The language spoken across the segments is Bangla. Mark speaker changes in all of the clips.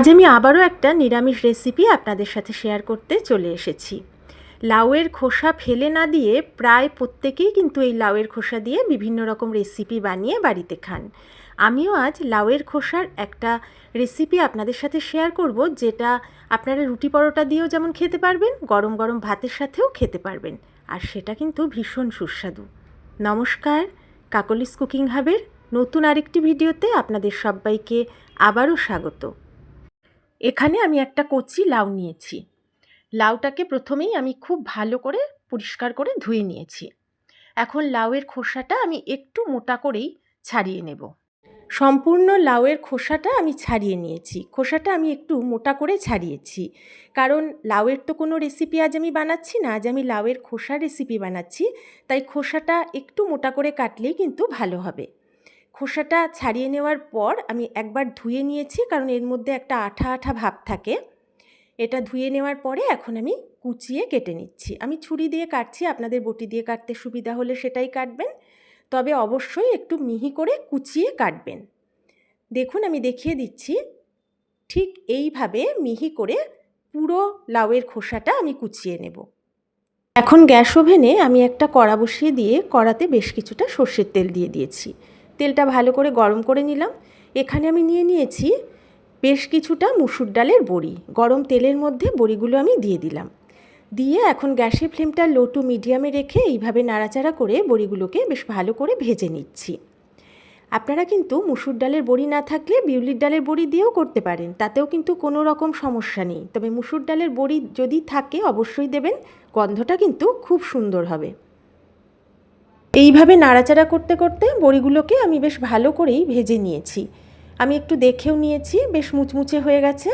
Speaker 1: আজ আমি আবারও একটা নিরামিষ রেসিপি আপনাদের সাথে শেয়ার করতে চলে এসেছি। লাউয়ের খোসা ফেলে না দিয়ে প্রায় প্রত্যেকেই কিন্তু এই লাউয়ের খোসা দিয়ে বিভিন্ন রকম রেসিপি বানিয়ে বাড়িতে খান। আমিও আজ লাউয়ের খোসার একটা রেসিপি আপনাদের সাথে শেয়ার করব, যেটা আপনারা রুটি পরোটা দিয়েও যেমন খেতে পারবেন, গরম গরম ভাতের সাথেও খেতে পারবেন। আর সেটা কিন্তু ভীষণ সুস্বাদু। নমস্কার, কাকলিস কুকিং হাবের নতুন আরেকটি ভিডিওতে আপনাদের সবাইকে আবারও স্বাগত। এখানে আমি একটা কচি লাউ নিয়েছি। লাউটাকে প্রথমেই আমি খুব ভালো করে পরিষ্কার করে ধুয়ে নিয়েছি। এখন লাউয়ের খোসাটা আমি একটু মোটা করেই ছাড়িয়ে নেব। সম্পূর্ণ লাউয়ের খোসাটা আমি ছাড়িয়ে নিয়েছি। খোসাটা আমি একটু মোটা করে ছাড়িয়েছি। কারণ লাউয়ের তো কোনো রেসিপি আজ আমি বানাচ্ছি না, আজ আমি লাউয়ের খোসা রেসিপি বানাচ্ছি। তাই খোসাটা একটু মোটা করে কাটলেই কিন্তু ভালো হবে। খোসাটা ছাড়িয়ে নেওয়ার পর আমি একবার ধুয়ে নিয়েছি, কারণ এর মধ্যে একটা আঠা আঠা ভাব থাকে। এটা ধুয়ে নেওয়ার পরে এখন আমি কুচিয়ে কেটে নিচ্ছি। আমি ছুরি দিয়ে কাটছি, আপনাদের বটি দিয়ে কাটতে সুবিধা হলে সেটাই কাটবেন। তবে অবশ্যই একটু মিহি করে কুচিয়ে কাটবেন। দেখুন, আমি দেখিয়ে দিচ্ছি, ঠিক এইভাবে মিহি করে পুরো লাউয়ের খোসাটা আমি কুচিয়ে নেব। এখন গ্যাস ওভেনে আমি একটা কড়া বসিয়ে দিয়ে কড়াতে বেশ কিছুটা সর্ষের তেল দিয়ে দিয়েছি। তেলটা ভালো করে গরম করে নিলাম। এখানে আমি নিয়ে নিয়েছি বেশ কিছুটা মুসুর ডালের বড়ি। গরম তেলের মধ্যে বড়িগুলো আমি দিয়ে দিলাম। দিয়ে এখন গ্যাসের ফ্লেমটা লো টু মিডিয়ামে রেখে এইভাবে নাড়াচাড়া করে বড়িগুলোকে বেশ ভালো করে ভেজে নিচ্ছি। আপনারা কিন্তু মুসুর ডালের বড়ি না থাকলে বিউলির ডালের বড়ি দিয়েও করতে পারেন। তাতেও কিন্তু কোনো রকম সমস্যা নেই। তবে মুসুর ডালের বড়ি যদি থাকে, অবশ্যই দেবেন। গন্ধটা কিন্তু খুব সুন্দর হবে। এইভাবে নাড়াচাড়া করতে করতে বড়িগুলোকে আমি বেশ ভালো করেই ভেজে নিয়েছি। আমি একটু দেখেও নিয়েছি, বেশ মুচমুচে হয়ে গেছে।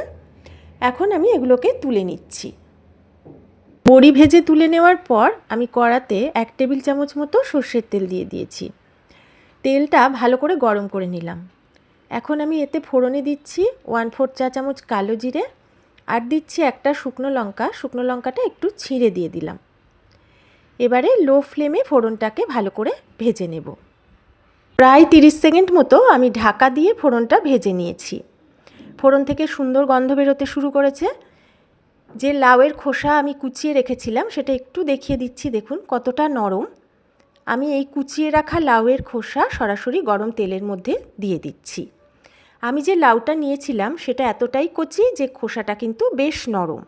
Speaker 1: এখন আমি এগুলোকে তুলে নিচ্ছি। বড়ি ভেজে তুলে নেওয়ার পর আমি কড়াতে এক টেবিল চামচ মতো সর্ষের তেল দিয়ে দিয়েছি। তেলটা ভালো করে গরম করে নিলাম। এখন আমি এতে ফোড়নে দিচ্ছি ওয়ান ফোর চা চামচ কালো জিরে। আর দিচ্ছি একটা শুকনো লঙ্কা। শুকনো লঙ্কাটা একটু ছিঁড়ে দিয়ে দিলাম। এবারে লো ফ্লেমে ফোড়নটাকে ভালো করে ভেজে নেব। প্রায় তিরিশ সেকেন্ড মতো আমি ঢাকা দিয়ে ফোড়নটা ভেজে নিয়েছি। ফোড়ন থেকে সুন্দর গন্ধ বেরোতে শুরু করেছে। যে লাউয়ের খোসা আমি কুচিয়ে রেখেছিলাম সেটা একটু দেখিয়ে দিচ্ছি, দেখুন কতটা নরম। আমি এই কুচিয়ে রাখা লাউয়ের খোসা সরাসরি গরম তেলের মধ্যে দিয়ে দিচ্ছি। আমি যে লাউটা নিয়েছিলাম সেটা এতটাই কচি যে খোসাটা কিন্তু বেশ নরম।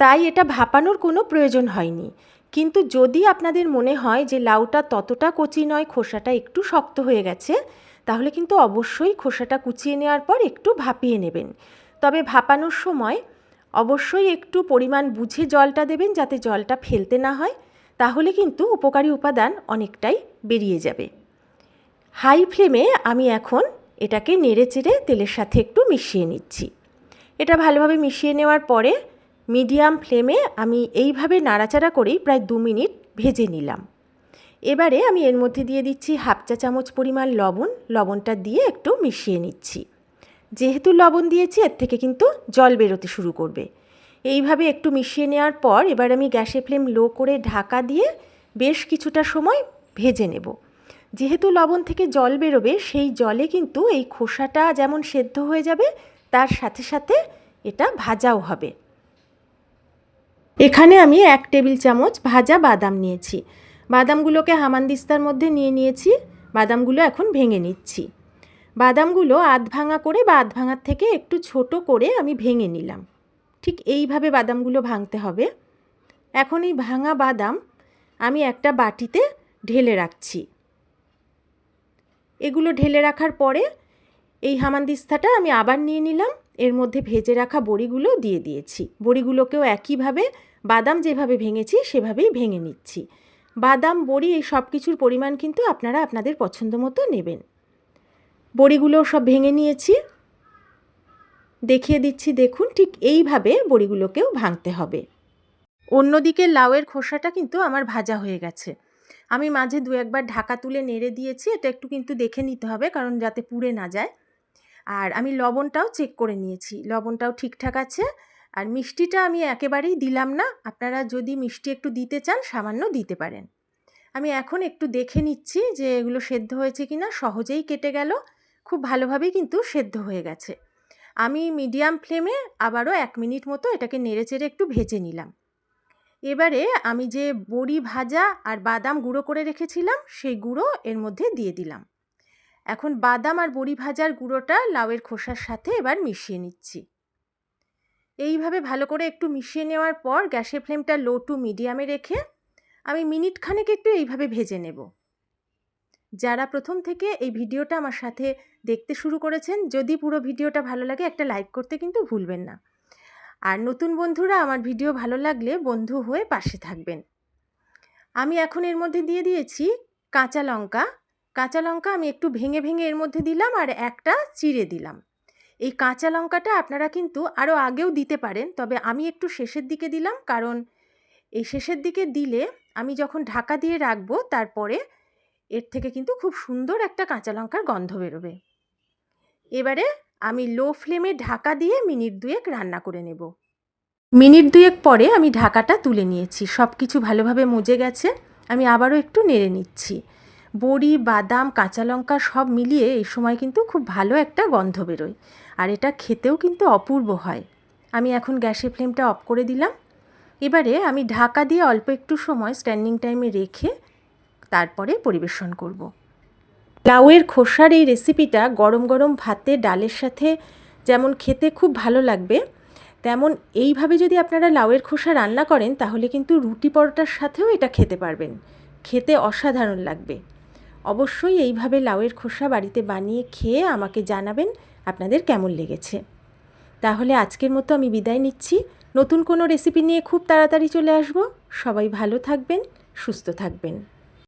Speaker 1: তাই এটা ভাপানোর কোনো প্রয়োজন হয়নি। কিন্তু যদি আপনাদের মনে হয় যে লাউটা ততটা কচি নয়, খোসাটা একটু শক্ত হয়ে গেছে, তাহলে কিন্তু অবশ্যই খোসাটা কুচিয়ে নেওয়ার পর একটু ভাপিয়ে নেবেন। তবে ভাপানোর সময় অবশ্যই একটু পরিমাণ বুঝে জলটা দেবেন যাতে জলটা ফেলতে না হয়, তাহলে কিন্তু উপকারী উপাদান অনেকটাই বেরিয়ে যাবে। হাই ফ্লেমে আমি এখন এটাকে নেড়ে চেড়ে তেলের সাথে একটু মিশিয়ে নিচ্ছি। এটা ভালোভাবে মিশিয়ে নেওয়ার পরে মিডিয়াম ফ্লেমে আমি এইভাবে নাড়াচাড়া করেই প্রায় দু মিনিট ভেজে নিলাম। এবারে আমি এর মধ্যে দিয়ে দিচ্ছি হাফ চা চামচ পরিমাণ লবণ। লবণটা দিয়ে একটু মিশিয়ে নিচ্ছি। যেহেতু লবণ দিয়েছি, এর থেকে কিন্তু জল বেরোতে শুরু করবে। এইভাবে একটু মিশিয়ে নেওয়ার পর এবার আমি গ্যাসে ফ্লেম লো করে ঢাকা দিয়ে বেশ কিছুটা সময় ভেজে নেব। যেহেতু লবণ থেকে জল বেরোবে, সেই জলে কিন্তু এই খোসাটা যেমন সেদ্ধ হয়ে যাবে, তার সাথে সাথে এটা ভাজাও হবে। এখানে আমি এক টেবিল চামচ ভাজা বাদাম নিয়েছি। বাদামগুলোকে হামানদিস্তার মধ্যে নিয়ে নিয়েছি। বাদামগুলো এখন ভেঙে নিচ্ছি। বাদামগুলো আধ ভাঙা করে বা আধ ভাঙার থেকে একটু ছোট করে আমি ভেঙে নিলাম। ঠিক এইভাবে বাদামগুলো ভাঙতে হবে। এখন এই ভাঙা বাদাম আমি একটা বাটিতে ঢেলে রাখছি। এগুলো ঢেলে রাখার পরে এই হামানদিস্তাটা আমি আবার নিয়ে নিলাম। এর মধ্যে ভেজে রাখা বড়িগুলো দিয়ে দিয়েছি। বড়িগুলোকেও একইভাবে, বাদাম যেভাবে ভেঙেছি সেভাবেই ভেঙে নিচ্ছি। বাদাম, বড়ি এই সব কিছুর পরিমাণ কিন্তু আপনারা আপনাদের পছন্দ মতো নেবেন। বড়িগুলো সব ভেঙে নিয়েছি। দেখিয়ে দিচ্ছি, দেখুন ঠিক এইভাবে বড়িগুলোকেও ভাঙতে হবে। অন্যদিকে লাউয়ের খোসাটা কিন্তু আমার ভাজা হয়ে গেছে। আমি মাঝে দু একবার ঢাকা তুলে নেড়ে দিয়েছি, এটা একটু কিন্তু দেখে নিতে হবে কারণ যাতে পুড়ে না যায়। আর আমি লবণটাও চেক করে নিয়েছি। লবণটাও ঠিকঠাক আছে। আর মিষ্টিটা আমি একেবারেই দিলাম না। আপনারা যদি মিষ্টি একটু দিতে চান, সামান্য দিতে পারেন। আমি এখন একটু দেখে নিচ্ছি যে এগুলো সেদ্ধ হয়েছে কি না সহজেই কেটে গেল। খুব ভালোভাবেই কিন্তু সেদ্ধ হয়ে গেছে। আমি মিডিয়াম ফ্লেমে আবারও এক মিনিট মতো এটাকে নেড়ে চেড়ে একটু ভেজে নিলাম। এবারে আমি যে বড়ি ভাজা আর বাদাম গুঁড়ো করে রেখেছিলাম, সেই গুঁড়ো এর মধ্যে দিয়ে দিলাম। এখন বাদাম আর বড়ি ভাজার গুঁড়োটা লাউয়ের খোসার সাথে এবার মিশিয়ে নিচ্ছি। এইভাবে ভালো করে একটু মিশিয়ে নেওয়ার পর গ্যাসের ফ্লেমটা লো টু মিডিয়ামে রেখে আমি মিনিট খানেক একটু এইভাবে ভেজে নেব। যারা প্রথম থেকে এই ভিডিওটা আমার সাথে দেখতে শুরু করেছেন, যদি পুরো ভিডিওটা ভালো লাগে একটা লাইক করতে কিন্তু ভুলবেন না। আর নতুন বন্ধুরা, আমার ভিডিও ভালো লাগলে বন্ধু হয়ে পাশে থাকবেন। আমি এখন এর মধ্যে দিয়ে দিয়েছি কাঁচা লঙ্কা কাঁচা লঙ্কা আমি একটু ভেঙে ভেঙে এর মধ্যে দিলাম আর একটা চিড়ে দিলাম। এই কাঁচা লঙ্কাটা আপনারা কিন্তু আরও আগেও দিতে পারেন, তবে আমি একটু শেষের দিকে দিলাম কারণ এই শেষের দিকে দিলে আমি যখন ঢাকা দিয়ে রাখব তারপরে এর থেকে কিন্তু খুব সুন্দর একটা কাঁচা লঙ্কার গন্ধ বেরোবে। এবারে আমি লো ফ্লেমে ঢাকা দিয়ে মিনিট দুয়েক রান্না করে নেব। মিনিট দুয়েক পরে আমি ঢাকাটা তুলে নিয়েছি সব কিছু ভালোভাবে মজে গেছে। আমি আবারও একটু নেড়ে নিচ্ছি। বড়ি, বাদাম, কাঁচা লঙ্কা সব মিলিয়ে এই সময় কিন্তু খুব ভালো একটা গন্ধ বেরোয়। আর এটা খেতেও কিন্তু অপূর্ব হয়। আমি এখন গ্যাসের ফ্লেমটা অফ করে দিলাম। এবারে আমি ঢাকা দিয়ে অল্প একটু সময় স্ট্যান্ডিং টাইমে রেখে তারপরে পরিবেশন করব। লাউয়ের খোসার এই রেসিপিটা গরম গরম ভাতে, ডালের সাথে যেমন খেতে খুব ভালো লাগবে, তেমন এইভাবে যদি আপনারা লাউয়ের খোসা রান্না করেন তাহলে কিন্তু রুটি পরোটার সাথেও এটা খেতে পারবেন। খেতে অসাধারণ লাগবে। অবশ্যই এইভাবে লাউয়ের খোসা বাড়িতে বানিয়ে খেয়ে আমাকে জানাবেন আপনাদের কেমন লেগেছে। তাহলে আজকের মতো আমি বিদায় নিচ্ছি। নতুন কোনো রেসিপি নিয়ে খুব তাড়াতাড়ি চলে আসব। সবাই ভালো থাকবেন, সুস্থ থাকবেন।